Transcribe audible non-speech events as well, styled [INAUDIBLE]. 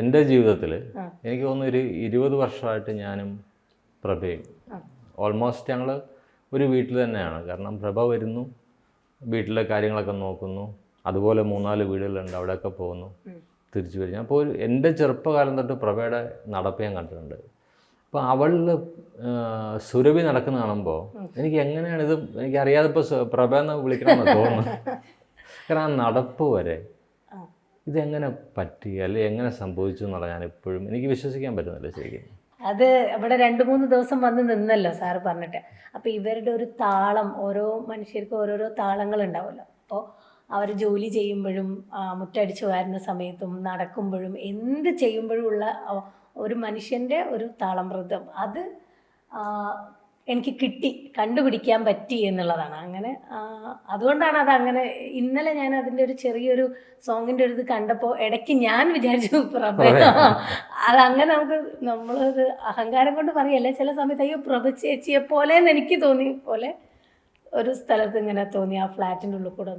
എന്റെ ജീവിതത്തിൽ എനിക്ക് തോന്നുന്നു ഒരു ഇരുപത് വർഷമായിട്ട് ഞാനും പ്രഭയും. ഓൾമോസ്റ്റ് ഞങ്ങൾ ഒരു വീട്ടിൽ തന്നെയാണ്. കാരണം പ്രഭ വരുന്നു വീട്ടിലെ കാര്യങ്ങളൊക്കെ നോക്കുന്നു അതുപോലെ മൂന്നാൽ വീടുകളുണ്ട് അവിടെയൊക്കെ പോകുന്നു. തിരിച്ചു വരും അപ്പോൾ ഒരു എന്റെ ചെറുപ്പകാലം തൊട്ട് പ്രഭയുടെ നടപ്പ് ഞാൻ കണ്ടിട്ടുണ്ട്. അപ്പോൾ അവളിൽ സുരഭി നടക്കുന്ന കാണുമ്പോൾ എനിക്ക് എങ്ങനെയാണിത് ഇത്? എനിക്ക് അറിയാതെ ഇപ്പോൾ പ്രഭ എന്ന് വിളിക്കണമെന്ന് തോന്നുന്നു [LAUGHS] കാരണം ആ നടപ്പ് വരെ. ഇതെങ്ങനെ പറ്റി? അല്ലെ എങ്ങനെ സംഭവിച്ചു എന്നുള്ള ഞാൻ ഇപ്പോഴും എനിക്ക് വിശ്വസിക്കാൻ പറ്റുന്നില്ല ശരിക്കും. അത് ഇവിടെ രണ്ട് മൂന്ന് ദിവസം വന്ന് നിന്നല്ലോ സാറ് പറഞ്ഞിട്ട്. അപ്പോൾ ഇവരുടെ ഒരു താളം ഓരോ മനുഷ്യർക്കും ഓരോരോ താളങ്ങൾ ഉണ്ടാവുമല്ലോ. അപ്പോൾ അവർ ജോലി ചെയ്യുമ്പോഴും മുട്ടടിച്ചു വാരുന്ന സമയത്തും നടക്കുമ്പോഴും എന്ത് ചെയ്യുമ്പോഴും ഉള്ള ഒരു മനുഷ്യന്റെ ഒരു താളമൃതം. അത് എനിക്ക് കിട്ടി കണ്ടുപിടിക്കാൻ പറ്റി എന്നുള്ളതാണ്. അങ്ങനെ അതുകൊണ്ടാണ് അത് അങ്ങനെ ഇന്നലെ ഞാൻ അതിന്റെ ഒരു ചെറിയൊരു സോങ്ങിന്റെ ഒരു ഇത് കണ്ടപ്പോൾ ഇടയ്ക്ക് ഞാൻ വിചാരിച്ചു പ്രഭ അതങ്ങനെ നമുക്ക് നമ്മളത് അഹങ്കാരം കൊണ്ട് പറയല്ലേ ചില സമയത്ത് അയ്യോ പ്രഭ ചേച്ചിയെ പോലെ എന്ന് എനിക്ക് തോന്നി പോലെ ഒരു സ്ഥലത്ത് ഇങ്ങനെ തോന്നി ആ ഫ്ലാറ്റിന്റെ ഉള്ളിൽ കൂടെ